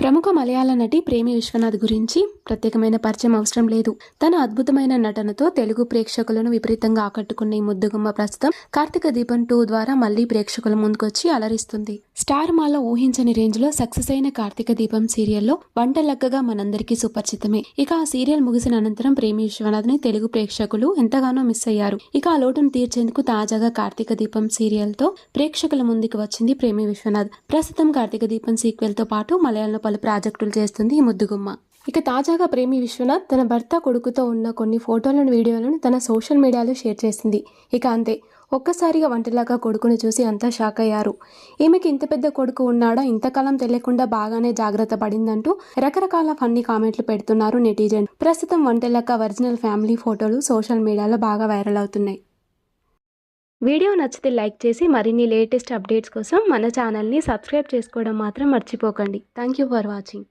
ప్రముఖ మలయాళ నటి ప్రేమి విశ్వనాథ్ గురించి ప్రత్యేకమైన పరిచయం అవసరం లేదు. తన అద్భుతమైన నటనతో తెలుగు ప్రేక్షకులను విపరీతంగా ఆకట్టుకున్న ఈ ముద్దుగుమ్మ ప్రస్తుతం కార్తీక దీపం టూ ద్వారా మళ్ళీ ప్రేక్షకుల ముందుకొచ్చి అలరిస్తుంది. స్టార్ మాలో ఊహించని రేంజ్లో సక్సెస్ అయిన కార్తీక దీపం సీరియల్లో వంట వంటలక్కగా మనందరికీ సుపరిచితమే. ఇక ఆ సీరియల్ ముగిసిన అనంతరం ప్రేమి విశ్వనాథ్ని తెలుగు ప్రేక్షకులు ఎంతగానో మిస్ అయ్యారు. ఇక ఆ లోటును తీర్చేందుకు తాజాగా కార్తీక దీపం సీరియల్తో ప్రేక్షకుల ముందుకు వచ్చింది ప్రేమి విశ్వనాథ్. ప్రస్తుతం కార్తీక దీపం సీక్వెల్తో పాటు మలయాళంలో పలు ప్రాజెక్టులు చేస్తుంది ఈ ముద్దుగుమ్మ. ఇక తాజాగా ప్రేమి విశ్వనాథ్ తన భర్త కొడుకుతో ఉన్న కొన్ని ఫోటోలను వీడియోలను తన సోషల్ మీడియాలో షేర్ చేసింది. ఇక అంతే ఒక్కసారిగా వంటలాగా కొడుకును చూసి అంతా షాక్ అయ్యారు. ఈమెకి ఇంత పెద్ద కొడుకు ఉన్నాడా? ఇంతకాలం తెలియకుండా బాగానే జాగ్రత్త పడిందంటూ రకరకాల ఫన్నీ కామెంట్లు పెడుతున్నారు నెటిజన్. ప్రస్తుతం వంటలక్క ఒరిజినల్ ఫ్యామిలీ ఫోటోలు సోషల్ మీడియాలో బాగా వైరల్ అవుతున్నాయి. వీడియో నచ్చితే లైక్ చేసి మరిన్ని లేటెస్ట్ అప్డేట్స్ కోసం మన ఛానల్ని సబ్స్క్రైబ్ చేసుకోవడం మాత్రం మర్చిపోకండి. Thank you for watching.